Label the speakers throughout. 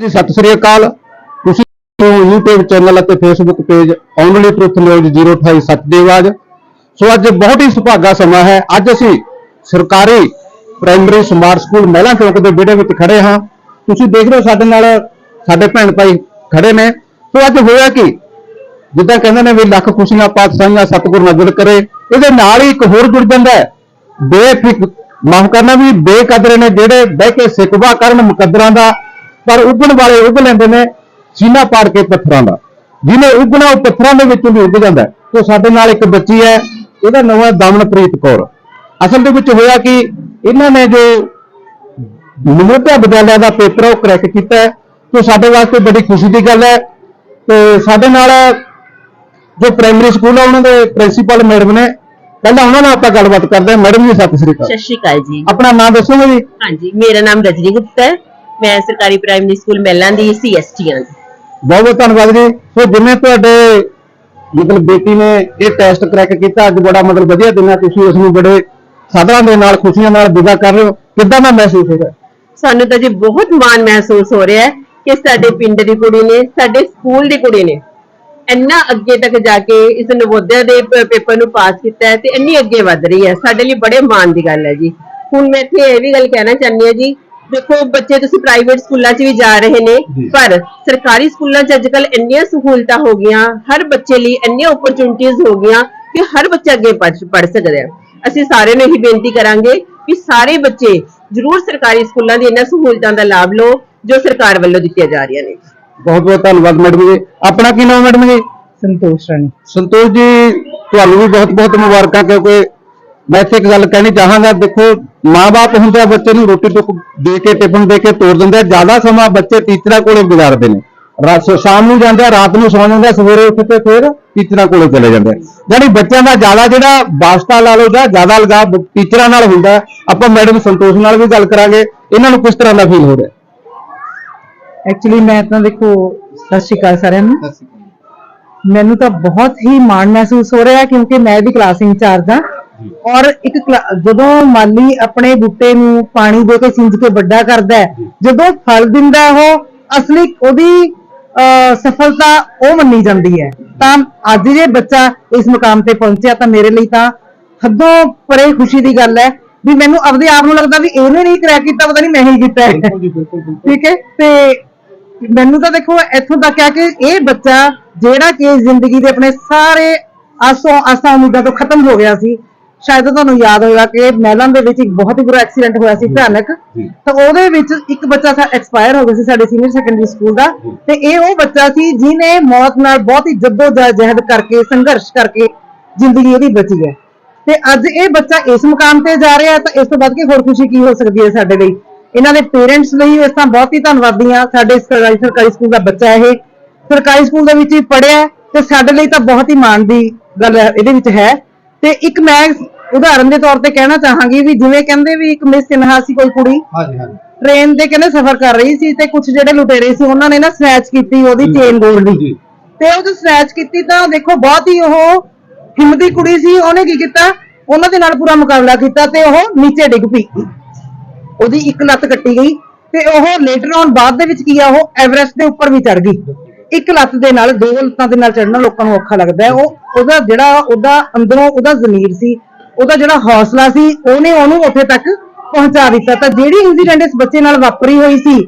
Speaker 1: ਜੀ, ਸਤਿ ਸ੍ਰੀ ਅਕਾਲ। ਤੁਸੀਂ YouTube ਚੈਨਲ ਅਤੇ Facebook page only truth news 028 ਸੱਚ ਦੀ ਆਵਾਜ਼। ਸੋ ਅੱਜ ਬਹੁਤ ਹੀ ਸੁਭਾਗਾ ਸਮਾਂ ਹੈ। ਅੱਜ ਅਸੀਂ ਸਰਕਾਰੀ ਪ੍ਰਾਇਮਰੀ ਸਮਾਰਟ ਸਕੂਲ ਮਹਿਲਾ ਚੌਕ ਦੇ ਵਿਹੜੇ ਵਿੱਚ ਖੜੇ ਹਾਂ। ਤੁਸੀਂ ਦੇਖ ਰਹੇ ਹੋ ਸਾਡੇ ਨਾਲ ਸਾਡੇ ਭੈਣ ਭਾਈ ਖੜੇ ਨੇ। ਸੋ ਅੱਜ ਹੋਇਆ ਕਿ? ਜਿੱਦਾਂ ਕਹਿੰਦੇ ਨੇ ਵੀ ਲੱਖ ਖੁਸ਼ੀਆਂ ਪਾਤਸ਼ਾਹੀਆਂ ਸਤਿਗੁਰ ਨਜ਼ਰ ਕਰੇ। ਇਹਦੇ ਨਾਲ ਹੀ ਇੱਕ ਹੋਰ ਜੁੜ ਜਾਂਦਾ ਹੈ। ਬੇਫਿਕ ਮਾਫ ਕਰਨਾ ਵੀ ਬੇਕਦਰੇ ਨੇ ਜਿਹੜੇ ਬਹਿ ਕੇ ਸਿਕਵਾ ਕਰਨ ਮੁਕੱਦਰਾਂ ਦਾ ਪਰ ਉੱਗਣ ਵਾਲੇ ਉੱਗ ਲੈਂਦੇ ਨੇ ਸੀਨਾ ਪਾੜ ਕੇ ਪੱਥਰਾਂ ਦਾ। ਜਿਹਨੇ ਉੱਗਣਾ ਉਹ ਪੱਥਰਾਂ ਦੇ ਵਿੱਚੋਂ ਵੀ ਉੱਗ ਜਾਂਦਾ। ਤੇ ਸਾਡੇ ਨਾਲ ਇੱਕ ਬੱਚੀ ਹੈ ਇਹਦਾ ਨਾਮ ਹੈ ਦਮਨਪ੍ਰੀਤ ਕੌਰ। ਅਸਲ ਦੇ ਵਿੱਚ ਹੋਇਆ ਕਿ ਇਹਨਾਂ ਨੇ ਜੋ ਨਿਮੋਟਾ ਵਿਦਿਆਲਿਆ ਦਾ ਪੇਪਰ ਉਹ ਕਰੈਕ ਕੀਤਾ ਤੇ ਸਾਡੇ ਵਾਸਤੇ ਬੜੀ ਖੁਸ਼ੀ ਦੀ ਗੱਲ ਹੈ। ਤੇ ਸਾਡੇ ਨਾਲ ਜੋ ਪ੍ਰਾਇਮਰੀ ਸਕੂਲ ਹੈ ਉਹਨਾਂ ਦੇ ਪ੍ਰਿੰਸੀਪਲ ਮੈਡਮ ਨੇ ਪਹਿਲਾਂ ਉਹਨਾਂ ਨਾਲ ਆਪਾਂ ਗੱਲਬਾਤ ਕਰਦੇ ਹਾਂ। ਮੈਡਮ ਜੀ ਸਤਿ ਸ੍ਰੀ ਅਕਾਲ।
Speaker 2: ਸਤਿ ਸ਼੍ਰੀ ਅਕਾਲ ਜੀ।
Speaker 1: ਆਪਣਾ ਨਾਮ ਦੱਸੋਗੇ ਜੀ?
Speaker 2: ਹਾਂਜੀ ਮੇਰਾ ਨਾਮ ਰਜਨੀ ਗੁਪਤਾ ਹੈ। ਮੈਂ ਸਰਕਾਰੀ ਪ੍ਰਾਇਮਰੀ ਸਕੂਲ ਮਹਿਲਾਂ ਦੀ ਸੀਐਸਟੀ ਹਾਂ
Speaker 1: ਬਹੁਤ ਬਹੁਤ ਧੰਨਵਾਦ ਜੀ। ਸੋ ਜਿਵੇਂ ਤੁਹਾਡੇ ਮਤਲਬ ਬੇਟੀ ਨੇ ਇਹ ਟੈਸਟ ਕਰੈਕ ਕੀਤਾ ਅੱਜ ਬੜਾ ਮਤਲਬ ਵਧੀਆ ਦਿਨ ਹੈ। ਤੁਸੀਂ ਉਸ ਨੂੰ ਬੜੇ ਸਾਧਰਾਂ ਦੇ ਨਾਲ ਖੁਸ਼ੀਆਂ ਨਾਲ ਵਿਦਾ ਕਰ ਰਹੇ ਹੋ। ਕਿੱਦਾਂ ਦਾ ਮਹਿਸੂਸ ਹੋ ਰਿਹਾ?
Speaker 2: ਸਾਨੂੰ ਤਾਂ ਜੀ ਬਹੁਤ ਮਾਣ ਮਹਿਸੂਸ ਹੋ ਰਿਹਾ ਹੈ ਕਿ ਸਾਡੇ ਪਿੰਡ ਦੀ ਕੁੜੀ ਨੇ ਸਾਡੇ ਸਕੂਲ ਦੀ ਕੁੜੀ ਨੇ ਇੰਨਾ ਅੱਗੇ ਤੱਕ ਜਾ ਕੇ ਇਸ ਨਵੋਦਿਆ ਦੇ ਪੇਪਰ ਨੂੰ ਪਾਸ ਕੀਤਾ ਹੈ ਤੇ ਇੰਨੀ ਅੱਗੇ ਵਧ ਰਹੀ ਹੈ। ਸਾਡੇ ਲਈ ਬੜੇ ਮਾਣ ਦੀ ਗੱਲ ਹੈ ਜੀ। ਹੁਣ ਮੈਂ ਇੱਥੇ ਇਹ ਵੀ ਗੱਲ ਕਹਿਣਾ ਚਾਹੁੰਦੀ ਹਾਂ ਜੀ ਦੇਖੋ ਬੱਚੇ ਤੁਸੀਂ ਪ੍ਰਾਈਵੇਟ ਸਕੂਲਾਂ 'ਚ ਵੀ ਜਾ ਰਹੇ ਨੇ। ਪਰ ਸਰਕਾਰੀ ਸਕੂਲਾਂ 'ਚ ਅੱਜਕੱਲ ਇੰਨੀਆਂ ਸਹੂਲਤਾਂ ਹੋ ਗਈਆਂ ਹਰ ਬੱਚੇ ਲਈ ਇੰਨੀਆਂ ਓਪਰਚੁਨਿਟੀਆਂ ਹੋ ਗਈਆਂ ਕਿ ਹਰ ਬੱਚਾ ਅੱਗੇ ਪੜ੍ਹ ਸਕਦਾ ਹੈ। ਅਸੀਂ ਸਾਰਿਆਂ ਨੂੰ ਇਹੀ ਬੇਨਤੀ ਕਰਾਂਗੇ ਕਿ ਸਾਰੇ ਬੱਚੇ ਜ਼ਰੂਰ ਸਰਕਾਰੀ ਸਕੂਲਾਂ ਦੀ ਇਹਨਾਂ ਸਹੂਲਤਾਂ ਦਾ ਲਾਭ ਲਓ ਜੋ ਸਰਕਾਰ ਵੱਲੋਂ ਦਿੱਤੀਆਂ ਜਾ ਰਹੀਆਂ ਨੇ।
Speaker 1: ਬਹੁਤ ਬਹੁਤ ਧੰਨਵਾਦ ਮੈਡਮ ਜੀ। ਆਪਣਾ ਕੀ ਨਾਮ ਮੈਡਮ ਜੀ?
Speaker 3: ਸੰਤੋਸ਼ ਰਾਣੀ।
Speaker 1: ਸੰਤੋਸ਼ ਜੀ ਤੁਹਾਨੂੰ ਵੀ ਬਹੁਤ ਬਹੁਤ ਮੁਬਾਰਕਾਂ ਕਿਉਂਕਿ ਮੈਂ ਇੱਥੇ ਇੱਕ ਗੱਲ ਕਹਿਣੀ ਚਾਹਾਂਗਾ ਦੇਖੋ ਮਾਪੇ ਹੁੰਦੇ ਆ ਬੱਚੇ ਨੂੰ ਰੋਟੀ ਟੁੱਕ ਦੇ ਕੇ ਟਿਫਨ ਦੇ ਕੇ ਤੋਰ ਦਿੰਦੇ ਆ। ਜ਼ਿਆਦਾ ਸਮਾਂ ਬੱਚੇ ਟੀਚਰਾਂ ਕੋਲੇ ਗੁਜ਼ਾਰਦੇ ਨੇ। ਰਾਤ ਸ਼ਾਮ ਨੂੰ ਜਾਂਦੇ ਆ ਰਾਤ ਨੂੰ ਸੌਂ ਜਾਂਦੇ ਆ ਸਵੇਰੇ ਉੱਠ ਕੇ ਫਿਰ ਟੀਚਰਾਂ ਕੋਲੇ ਚਲੇ ਜਾਂਦੇ ਆ। ਯਾਨੀ ਬੱਚਿਆਂ ਦਾ ਜ਼ਿਆਦਾ ਜਿਹੜਾ ਵਾਸਤਾ ਲਾ ਲਓ ਜਾਂ ਜ਼ਿਆਦਾ ਲਗਾਵ ਟੀਚਰਾਂ ਨਾਲ ਹੁੰਦਾ। ਆਪਾਂ ਮੈਡਮ ਸੰਤੋਸ਼ ਨਾਲ ਵੀ ਗੱਲ ਕਰਾਂਗੇ। ਇਹਨਾਂ ਨੂੰ ਕਿਸ ਤਰ੍ਹਾਂ ਦਾ ਫੀਲ ਹੋ ਰਿਹਾ?
Speaker 3: ਐਕਚੁਅਲੀ ਮੈਂ ਤਾਂ ਦੇਖੋ ਸਤਿ ਸ਼੍ਰੀ ਅਕਾਲ ਸਾਰਿਆਂ ਨੂੰ। ਮੈਨੂੰ ਤਾਂ ਬਹੁਤ ਹੀ ਮਾਣ ਮਹਿਸੂਸ ਹੋ ਰਿਹਾ ਕਿਉਂਕਿ ਮੈਂ ਵੀ ਕਲਾਸ ਇੰਚਾਰਜ ਹਾਂ। ਔਰ ਇੱਕ ਜਦੋਂ ਮਾਲੀ ਆਪਣੇ ਬੂਟੇ ਨੂੰ ਪਾਣੀ ਦੇ ਕੇ ਸਿੰਜ ਕੇ ਵੱਡਾ ਕਰਦਾ ਹੈ ਜਦੋਂ ਫਲ ਦਿੰਦਾ ਉਹ ਅਸਲੀ ਉਹਦੀ ਸਫਲਤਾ ਉਹ ਮੰਨੀ ਜਾਂਦੀ ਹੈ। ਤਾਂ ਅੱਜ ਜੇ ਬੱਚਾ ਇਸ ਮੁਕਾਮ ਤੇ ਪਹੁੰਚਿਆ ਤਾਂ ਮੇਰੇ ਲਈ ਤਾਂ ਹੱਦੋਂ ਪਰੇ ਖੁਸ਼ੀ ਦੀ ਗੱਲ ਹੈ ਵੀ ਮੈਨੂੰ ਆਪਦੇ ਆਪ ਨੂੰ ਲੱਗਦਾ ਵੀ ਇਹਨੇ ਨਹੀਂ ਕਰੈਕ ਕੀਤਾ ਪਤਾ ਨਹੀਂ ਮੈਂ ਹੀ ਕੀਤਾ ਹੈ। ਠੀਕ ਹੈ? ਤੇ ਮੈਨੂੰ ਤਾਂ ਦੇਖੋ ਇੱਥੋਂ ਤੱਕ ਆ ਕਿ ਇਹ ਬੱਚਾ ਜਿਹੜਾ ਕਿ ਜ਼ਿੰਦਗੀ ਦੇ ਆਪਣੇ ਸਾਰੇ ਆਸੋਂ ਆਸਾਂ ਉਮੀਦਾਂ ਤੋਂ ਖਤਮ ਹੋ ਗਿਆ ਸੀ ਸ਼ਾਇਦ ਤੁਹਾਨੂੰ ਯਾਦ ਹੋਵੇਗਾ ਕਿ ਮਹਿਲਾਂ ਦੇ ਵਿੱਚ ਇੱਕ ਬਹੁਤ ਹੀ ਬੁਰਾ ਐਕਸੀਡੈਂਟ ਹੋਇਆ ਸੀ ਭਿਆਨਕ। ਤਾਂ ਉਹਦੇ ਵਿੱਚ ਇੱਕ ਬੱਚਾ ਸਾ ਐਕਸਪਾਇਰ ਹੋ ਗਿਆ ਸੀ ਸਾਡੇ ਸੀਨੀਅਰ ਸੈਕੰਡਰੀ ਸਕੂਲ ਦਾ। ਤੇ ਇਹ ਉਹ ਬੱਚਾ ਸੀ ਜਿਹਨੇ ਮੌਤ ਨਾਲ ਬਹੁਤ ਹੀ ਜਹਿਦ ਕਰਕੇ ਸੰਘਰਸ਼ ਕਰਕੇ ਜ਼ਿੰਦਗੀ ਇਹਦੀ ਬਚੀ ਹੈ। ਤੇ ਅੱਜ ਇਹ ਬੱਚਾ ਇਸ ਮੁਕਾਮ ਤੇ ਜਾ ਰਿਹਾ ਹੈ ਤਾਂ ਇਸ ਤੋਂ ਵੱਧ ਕੇ ਹੋਰ ਖੁਸ਼ੀ ਕੀ ਹੋ ਸਕਦੀ ਹੈ ਸਾਡੇ ਲਈ? ਇਹਨਾਂ ਦੇ ਪੇਰੈਂਟਸ ਲਈ ਇਸ ਤਾਂ ਬਹੁਤ ਹੀ ਧੰਨਵਾਦੀ ਹਾਂ ਸਾਡੇ ਸਰਕਾਰੀ ਸਰਕਾਰੀ ਸਕੂਲ ਦਾ ਬੱਚਾ ਇਹ। ਸਰਕਾਰੀ ਸਕੂਲ ਦੇ ਵਿੱਚ ਹੀ ਪੜਿਆ ਤੇ ਸਾਡੇ ਲਈ ਤਾਂ ਬਹੁਤ ਹੀ ਮਾਣ ਦੀ ਗੱਲ ਇਹਦੇ ਵਿੱਚ ਹੈ। ਤੇ ਇੱਕ ਮੈਂ ਉਦਾਹਰਨ ਦੇ ਤੌਰ ਤੇ ਕਹਿਣਾ ਚਾਹਾਂਗੀ ਵੀ ਜਿਵੇਂ ਕਹਿੰਦੇ ਵੀ ਇੱਕ ਮਿਸ ਸਿਨਹਾ ਸੀ ਕੋਈ ਕੁੜੀ
Speaker 1: ਹਾਂਜੀ ਹਾਂਜੀ।
Speaker 3: ਟ੍ਰੇਨ ਦੇ ਕਹਿੰਦੇ ਸਫ਼ਰ ਕਰ ਰਹੀ ਸੀ ਤੇ ਕੁਝ ਜਿਹੜੇ ਲੁਟੇਰੇ ਸੀ ਉਹਨਾਂ ਨੇ ਨਾ ਸਨੈਚ ਕੀਤੀ ਉਹਦੀ ਚੇਨ ਗੋਲਡ ਦੀ ਤੇ ਉਹ ਜੋ ਸਨੈਚ ਕੀਤੀ ਤਾਂ ਦੇਖੋ ਬਹੁਤ ਹੀ ਉਹ ਹਿੰਮਤੀ ਕੁੜੀ ਸੀ ਉਹਨੇ ਕੀ ਕੀਤਾ? ਉਹਨਾਂ ਦੇ ਨਾਲ ਪੂਰਾ ਮੁਕਾਬਲਾ ਕੀਤਾ ਤੇ ਉਹ ਨੀਚੇ ਡਿੱਗ ਪਈ। ਉਹਦੀ ਇੱਕ ਲੱਤ ਕੱਟੀ ਗਈ ਤੇ ਉਹ ਲੇਟਰ ਔਨ ਬਾਅਦ ਦੇ ਵਿੱਚ ਕੀ ਆ ਉਹ ਐਵਰੈਸਟ ਦੇ ਉੱਪਰ ਵੀ ਚੜ ਗਈ। ਇੱਕ ਲੱਤ ਦੇ ਨਾਲ ਦੋ ਲੱਤਾਂ ਦੇ ਨਾਲ ਚੜਨਾ ਲੋਕਾਂ ਨੂੰ ਔਖਾ ਲੱਗਦਾ ਹੈ। ਉਹ ਉਹਦਾ ਜਿਹੜਾ ਉਹਦਾ ਅੰਦਰੋਂ ਉਹਦਾ ਜ਼ਮੀਰ ਸੀ ਉਹਦਾ ਜਿਹੜਾ ਹੌਸਲਾ ਸੀ ਉਹਨੇ ਉਹਨੂੰ ਉੱਥੇ ਤੱਕ ਪਹੁੰਚਾ ਦਿੱਤਾ। ਤਾਂ ਜਿਹੜੀ ਇਨਸੀਡੈਂਟ ਇਸ ਬੱਚੇ ਨਾਲ ਵਾਪਰੀ ਹੋਈ ਸੀ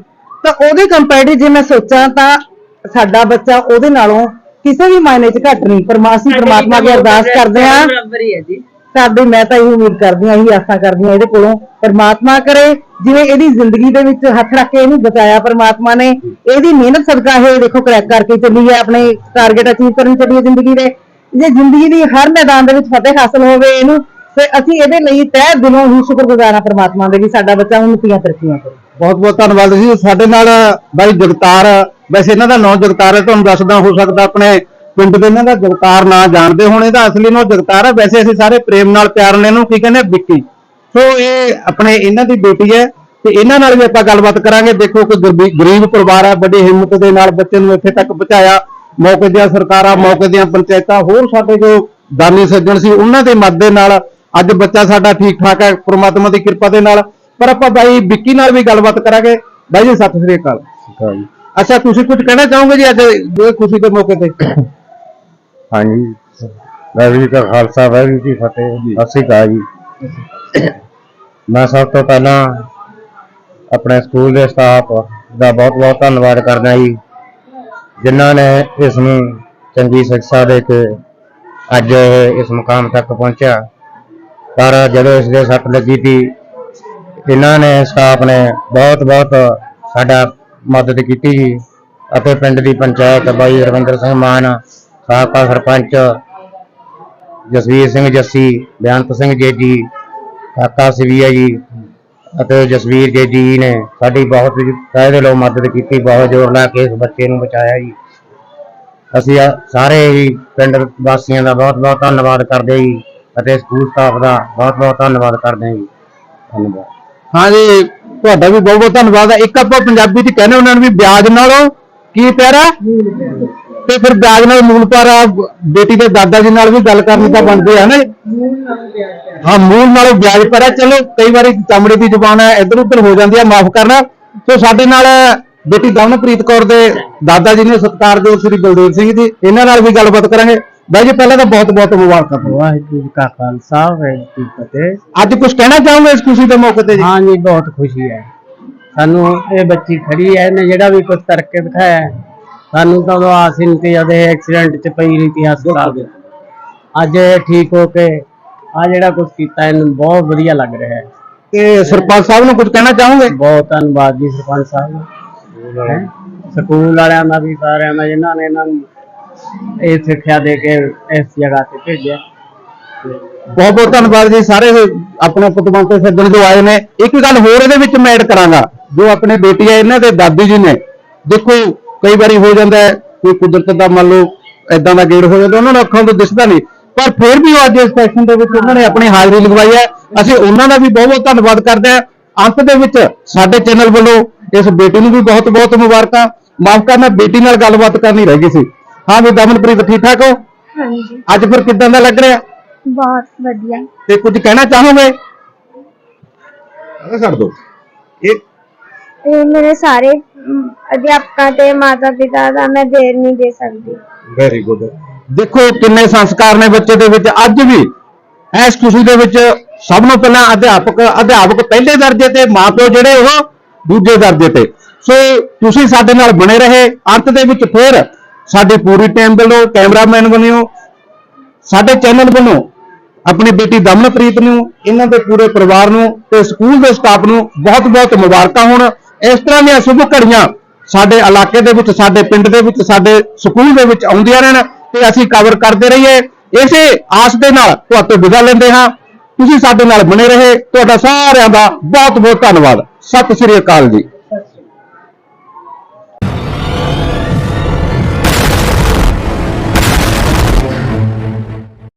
Speaker 3: ਤਾਂ ਉਹਦੇ ਕੰਪੈਰੀਟਿਵ ਜੇ ਮੈਂ ਸੋਚਾਂ ਤਾਂ ਸਾਡਾ ਬੱਚਾ ਉਹਦੇ ਨਾਲੋਂ ਕਿਸੇ ਵੀ ਮਾਇਨੇ 'ਚ ਘੱਟ ਨਹੀਂ। ਪਰਮਾਸੀ ਪਰਮਾਤਮਾ ਦੀ ਅਰਦਾਸ ਕਰਦੇ ਹਾਂ।
Speaker 2: ਬਰਾਬਰ ਹੀ ਹੈ ਜੀ।
Speaker 3: ਸਾਡੇ ਮੈਂ ਤਾਂ ਇਹ ਉਮੀਦ ਕਰਦੀ ਹਾਂ, ਇਹੀ ਆਸਾਂ ਕਰਦੀ ਹਾਂ ਇਹਦੇ ਕੋਲੋਂ ਪਰਮਾਤਮਾ ਕਰੇ, ਜਿਵੇਂ ਇਹਦੀ ਜ਼ਿੰਦਗੀ ਦੇ ਵਿੱਚ ਹੱਥ ਰੱਖ ਕੇ ਇਹਨੂੰ ਬਚਾਇਆ ਪਰਮਾਤਮਾ ਨੇ, ਇਹਦੀ ਮਿਹਨਤ ਸਦਕਾ ਇਹ ਦੇਖੋ ਕਰੈਕ ਕਰਕੇ ਚੱਲੀ ਹੈ, ਆਪਣੇ ਟਾਰਗੇਟ ਅਚੀਵ ਕਰਨ ਚੱਲੀ ਹੈ ਜ਼ਿੰਦਗੀ ਦੇ। ਜੇ ਜ਼ਿੰਦਗੀ ਦੀ ਹਰ ਮੈਦਾਨ ਦੇ ਵਿੱਚ ਫਤਿਹ ਹਾਸਲ ਹੋਵੇ ਇਹਨੂੰ, ਤੇ ਅਸੀਂ ਇਹਦੇ ਲਈ ਤਹਿ ਦਿਲੋਂ ਹੀ ਸ਼ੁਕਰਗੁਜ਼ਾਰ ਹਾਂ ਪਰਮਾਤਮਾ ਦੇ ਵੀ ਸਾਡਾ ਬੱਚਾ ਉન્નਤੀਆਂ ਤਰੱਕੀਆਂ ਕਰੇ।
Speaker 1: ਬਹੁਤ ਬਹੁਤ ਧੰਨਵਾਦ ਜੀ। ਸਾਡੇ ਨਾਲ ਬਾਈ ਜਗਤਾਰ, ਵੈਸੇ ਇਹਨਾਂ ਦਾ ਨਾਮ ਜਗਤਾਰ ਹੈ, ਤੁਹਾਨੂੰ ਦੱਸਦਾ ਹੋ ਸਕਦਾ ਆਪਣੇ ਪਿੰਡ ਦੇ ਇਹਨਾਂ ਦਾ ਜਗਤਾਰ ਨਾਂ ਜਾਣਦੇ ਹੋਣੇ ਇਹਦਾ ਅਸਲੀ ਨਾਮ ਜਗਤਾਰ ਹੈ ਵੈਸੇ ਅਸੀਂ ਸਾਰੇ ਪ੍ਰੇਮ ਨਾਲ ਪਿਆਰ ਨਾਲ ਇਹਨੂੰ ਕੀ ਕਹਿੰਦੇ ਵਿੱਕੀ। ਸੋ ਇਹ ਆਪਣੇ ਇਹਨਾਂ ਦੀ ਬੇਟੀ ਹੈ ਤੇ ਇਹਨਾਂ ਨਾਲ ਵੀ ਆਪਾਂ ਗੱਲਬਾਤ ਕਰਾਂਗੇ। ਦੇਖੋ ਕਿ ਗਰੀਬੀ- ਪਰਿਵਾਰ ਹੈ ਬੜੀ ਹਿੰਮਤ ਦੇ ਨਾਲ ਬੱਚੇ ਨੂੰ ਇੱਥੇ ਤੱਕ ਪਹੁੰਚਾਇਆ। ਮੌਕੇ ਦੀਆਂ ਸਰਕਾਰਾਂ ਮੌਕੇ ਦੀਆਂ ਪੰਚਾਇਤਾਂ ਹੋਰ ਸਾਡੇ ਜੋ ਦਾਨੀ ਸੱਜਣ ਸੀ ਉਹਨਾਂ ਦੇ ਮਦਦ ਦੇ ਨਾਲ ਅੱਜ ਬੱਚਾ ਸਾਡਾ ਠੀਕ ਠਾਕ ਹੈ ਪ੍ਰਮਾਤਮਾ ਦੀ ਕਿਰਪਾ ਦੇ ਨਾਲ। ਪਰ ਆਪਾਂ ਬਾਈ ਵਿੱਕੀ ਨਾਲ ਵੀ ਗੱਲਬਾਤ ਕਰਾਂਗੇ। ਬਾਈ ਜੀ ਸਤਿ ਸ੍ਰੀ ਅਕਾਲ। ਅੱਛਾ ਤੁਸੀਂ ਕੁਝ ਕਹਿਣਾ ਚਾਹੋਗੇ ਜੀ ਅੱਜ ਖੁਸ਼ੀ ਦੇ ਮੌਕੇ ਤੇ?
Speaker 4: ਹਾਂਜੀ। ਵਾਹਿਗੁਰੂ ਜੀ ਕਾ ਖਾਲਸਾ ਵਾਹਿਗੁਰੂ ਜੀ ਕੀ ਫਤਿਹ, ਸਤਿ ਸ਼੍ਰੀ ਅਕਾਲ ਜੀ। ਮੈਂ ਸਭ ਤੋਂ ਪਹਿਲਾਂ ਆਪਣੇ ਸਕੂਲ ਦੇ ਸਟਾਫ ਦਾ ਬਹੁਤ ਬਹੁਤ ਧੰਨਵਾਦ ਕਰਦਾ ਜੀ, ਜਿਨ੍ਹਾਂ ਨੇ ਇਸ ਨੂੰ ਚੰਗੀ ਸਿੱਖਿਆ ਦੇ ਕੇ ਅੱਜ ਇਸ ਮੁਕਾਮ ਤੱਕ ਪਹੁੰਚਿਆ। ਪਰ ਜਦੋਂ ਇਸ ਦੇ ਸੱਟ ਲੱਗੀ ਸੀ, ਇਹਨਾਂ ਨੇ, ਸਟਾਫ ਨੇ ਬਹੁਤ ਬਹੁਤ ਸਾਡਾ ਮਦਦ ਕੀਤੀ ਜੀ। ਅਤੇ ਪਿੰਡ ਦੀ ਪੰਚਾਇਤ ਬਾਈ ਰਵਿੰਦਰ ਸਿੰਘ ਮਾਨ ਸਾਬਕਾ ਸਰਪੰਚ ਜਸਵੀਰ ਸਿੰਘ ਜੱਸੀ ਬਿਆਨਤ ਸਿੰਘ ਜੇਜੀ, ਕਾਕਾ ਸਿਵੀਆ ਜੀ ਅਤੇ ਜਸਵੀਰ ਜੇਜੀ ਜੀ ਨੇ ਸਾਡੀ ਬਹੁਤ ਕਾਇਦੇ ਲੋ ਮਦਦ ਕੀਤੀ, ਬਹੁਤ ਜ਼ੋਰ ਲਾ ਕੇ ਇਸ ਬੱਚੇ ਨੂੰ ਬਚਾਇਆ ਜੀ। ਅਸੀਂ ਸਾਰੇ ਹੀ ਪਿੰਡ ਵਾਸੀਆਂ ਦਾ ਬਹੁਤ ਬਹੁਤ ਧੰਨਵਾਦ ਕਰਦੇ ਜੀ ਅਤੇ ਸਕੂਲ ਸਟਾਫ ਦਾ ਬਹੁਤ ਬਹੁਤ ਧੰਨਵਾਦ ਕਰਦੇ ਹਾਂ ਜੀ। ਧੰਨਵਾਦ।
Speaker 1: ਹਾਂ ਜੀ, ਤੁਹਾਡਾ ਵੀ ਬਹੁਤ ਬਹੁਤ ਧੰਨਵਾਦ ਹੈ ਇੱਕ ਆਪਾਂ ਪੰਜਾਬੀ ਚ ਕਹਿੰਦੇ ਉਹਨਾਂ ਨੂੰ ਵੀ ਵਿਆਜ ਨਾਲੋਂ ਕੀ ਪਿਆਰਾ? ਤੇ ਫਿਰ ਵਿਆਜ ਨਾਲ ਮੂਲ ਪਿਆਰਾ ਬੇਟੀ ਦੇ ਦਾਦਾ ਜੀ ਨਾਲ ਵੀ ਗੱਲ ਕਰਨੀ ਤਾਂ ਬਣਦੀ ਹੈ ਨਾ। ਹਾਂ ਮੂਲ ਨਾਲੋਂ ਵਿਆਜ ਪਿਆਰਾ ਚਲੋ ਕਈ ਵਾਰੀ ਚਮੜੇ ਦੀ ਜ਼ੁਬਾਨ ਹੈ ਇੱਧਰ ਉੱਧਰ ਹੋ ਜਾਂਦੀ ਹੈ ਮਾਫ ਕਰਨਾ। ਸੋ ਸਾਡੇ ਨਾਲ ਬੇਟੀ ਦਮਨਪ੍ਰੀਤ ਕੌਰ ਦੇ ਦਾਦਾ ਜੀ ਨੇ ਸਤਿਕਾਰਯੋਗ ਸ੍ਰੀ ਬਲਦੇਵ ਸਿੰਘ ਜੀ। ਇਹਨਾਂ ਨਾਲ ਵੀ ਗੱਲਬਾਤ ਕਰਾਂਗੇ। ਬਾਈ ਜੀ ਪਹਿਲਾਂ ਤਾਂ ਬਹੁਤ ਬਹੁਤ ਮੁਬਾਰਕਾਂ।
Speaker 4: ਵਾਹਿਗੁਰੂ ਜੀ ਕਾ ਖਾਲਸਾ ਵਾਹਿਗੁਰੂ ਜੀ ਕੀ ਫਤਿਹ।
Speaker 1: ਅੱਜ ਕੁਝ ਕਹਿਣਾ ਚਾਹੋਗੇ ਇਸ ਖੁਸ਼ੀ ਦੇ ਮੌਕੇ ਤੇ ਜੀ?
Speaker 4: ਹਾਂ ਜੀ ਬਹੁਤ ਖੁਸ਼ੀ ਹੈ। ਸਾਨੂੰ ਇਹ ਬੱਚੀ ਖੜੀ ਹੈ ਇਹਨੇ ਜਿਹੜਾ ਵੀ ਕੁਝ ਕਰਕੇ ਦਿਖਾਇਆ ਹੈ, ਸਾਨੂੰ ਤਾਂ ਉਦੋਂ ਆਸ ਹੀ ਨਹੀਂ ਸੀ ਉਹਦੇ ਐਕਸੀਡੈਂਟ ਚ ਪਈ ਰਹੀ ਸੀ ਹਸਪਤਾਲ ਦੇ। ਅੱਜ ਇਹ ਠੀਕ ਹੋ ਕੇ ਆ ਜਿਹੜਾ ਕੁਝ ਕੀਤਾ ਇਹਨੂੰ ਬਹੁਤ ਵਧੀਆ ਲੱਗ ਰਿਹਾ ਹੈ।
Speaker 1: ਤੇ ਸਰਪੰਚ ਸਾਹਿਬ ਨੂੰ ਕੁਝ ਕਹਿਣਾ ਚਾਹੋਗੇ?
Speaker 4: ਬਹੁਤ ਧੰਨਵਾਦ ਜੀ ਸਰਪੰਚ ਸਾਹਿਬ। ਹੈਂ? ਸਕੂਲ ਵਾਲਿਆਂ ਦਾ ਵੀ ਸਾਰਿਆਂ ਦਾ ਜਿਨ੍ਹਾਂ ਨੇ ਇਹਨਾਂ ਨੂੰ ਇਹ ਸਿੱਖਿਆ ਦੇ ਕੇ ਇਸ ਜਗ੍ਹਾ ਤੇ ਭੇਜਿਆ।
Speaker 1: ਬਹੁਤ ਬਹੁਤ ਧੰਨਵਾਦ ਜੀ ਸਾਰੇ ਆਪਣੇ ਕੁਤਬਾਂ ਤੇ ਸੱਜਣ ਜੋ ਆਏ ਨੇ। ਇੱਕ ਗੱਲ ਹੋਰ ਇਹਦੇ ਵਿੱਚ ਮੈਂ ਐਡ ਕਰਾਂਗਾ ਜੋ ਆਪਣੇ ਬੇਟੀ ਹੈ ਇਹਨਾਂ ਦੇ ਦਾਦੀ ਜੀ ਨੇ। ਦੇਖੋ ਕਈ ਵਾਰੀ ਹੋ ਜਾਂਦਾ ਹੈ ਕੋਈ ਕੁਦਰਤ ਦਾ ਮੰਨ ਲਓ ਇਦਾਂ ਦਾ ਗੇੜ ਹੋ ਜਾਂਦਾ ਉਹਨਾਂ ਨੂੰ ਅੱਖਾਂ ਤੋਂ ਦਿਸਦਾ ਨਹੀਂ। ਪਰ ਫਿਰ ਵੀ ਉਹ ਅੱਜ ਇਸ ਸੈਸ਼ਨ ਦੇ ਵਿੱਚ ਉਹਨਾਂ ਨੇ ਆਪਣੀ ਹਾਜ਼ਰੀ ਲਗਵਾਈ ਹੈ। ਅਸੀਂ ਉਹਨਾਂ ਦਾ ਵੀ ਬਹੁਤ ਬਹੁਤ ਧੰਨਵਾਦ ਕਰਦੇ ਹਾਂ। ਅੰਤ ਦੇ ਵਿੱਚ ਸਾਡੇ ਚੈਨਲ ਵੱਲੋਂ ਇਸ ਬੇਟੀ ਨੂੰ ਵੀ ਬਹੁਤ ਬਹੁਤ ਮੁਬਾਰਕਾਂ। ਮਾਫ ਕਰਨਾ ਬੇਟੀ ਨਾਲ ਗੱਲਬਾਤ ਕਰਨੀ ਰਹਿ ਗਈ ਸੀ। ਹਾਂ ਵੀ ਦਮਨਪ੍ਰੀਤ ਠੀਕ ਠਾਕ ਹੋ?
Speaker 5: ਹਾਂਜੀ।
Speaker 1: ਅੱਜ ਫਿਰ ਕਿਦਾਂ ਦਾ ਲੱਗ ਰਿਹਾ?
Speaker 5: ਬਹੁਤ ਵਧੀਆ।
Speaker 1: ਤੇ ਕੁਝ ਕਹਿਣਾ ਚਾਹੋਗੇ? ਅਰੇ ਛੱਡ ਦੋ। ਇਹ
Speaker 5: ਇਹ ਮੇਰੇ ਸਾਰੇ ਅਧਿਆਪਕਾਂ ਤੇ ਮਾਤਾ ਪਿਤਾ ਦਾ ਮੈਂ ਦੇਰ ਨਹੀਂ ਦੇ ਸਕਦੀ।
Speaker 1: ਵੈਰੀ ਗੁੱਡ ਦੇਖੋ ਕਿੰਨੇ ਸੰਸਕਾਰ ਨੇ ਬੱਚੇ ਦੇ ਵਿੱਚ। ਅੱਜ ਵੀ ਇਸ ਖੁਸ਼ੀ ਦੇ ਵਿੱਚ ਸਭ ਨੂੰ ਪਹਿਲਾਂ ਅਧਿਆਪਕ ਅਧਿਆਪਕ ਪਹਿਲੇ ਦਰਜੇ ਤੇ, ਮਾਪਿਓ ਜਿਹੜੇ ਉਹ ਦੂਜੇ ਦਰਜੇ ਤੇ। ਸੋ ਤੁਸੀਂ ਸਾਡੇ ਨਾਲ ਬਣੇ ਰਹੇ। ਅੰਤ ਦੇ ਵਿੱਚ ਫਿਰ ਸਾਡੀ ਪੂਰੀ ਟੀਮ ਵੱਲੋਂ ਕੈਮਰਾਮੈਨ ਬਣਿਓ ਸਾਡੇ ਚੈਨਲ ਵੱਲੋਂ ਆਪਣੀ ਬੇਟੀ ਦਮਨਪ੍ਰੀਤ ਨੂੰ, ਇਹਨਾਂ ਦੇ ਪੂਰੇ ਪਰਿਵਾਰ ਨੂੰ ਤੇ ਸਕੂਲ ਦੇ ਸਟਾਫ ਨੂੰ ਬਹੁਤ-ਬਹੁਤ ਮੁਬਾਰਕਾਂ ਹੋਣ। ਇਸ ਤਰ੍ਹਾਂ ਦੀਆਂ ਸ਼ੁਭ ਘੜੀਆਂ ਸਾਡੇ ਇਲਾਕੇ ਦੇ ਵਿੱਚ, ਸਾਡੇ ਪਿੰਡ ਦੇ ਵਿੱਚ, ਸਾਡੇ ਸਕੂਲ ਦੇ ਵਿੱਚ ਆਉਂਦੀਆਂ ਰਹਿਣ ਤੇ ਅਸੀਂ ਕਵਰ ਕਰਦੇ ਰਹੀਏ। ਇਸੇ ਆਸ ਦੇ ਨਾਲ ਤੁਹਾਡੇ ਵਿਦਾ ਲੈਂਦੇ ਹਾਂ। ਤੁਸੀਂ ਸਾਡੇ ਨਾਲ ਬਣੇ ਰਹੇ। ਤੁਹਾਡਾ ਸਾਰਿਆਂ ਦਾ ਬਹੁਤ-ਬਹੁਤ ਧੰਨਵਾਦ। ਸਤਿ ਸ੍ਰੀ ਅਕਾਲ ਜੀ।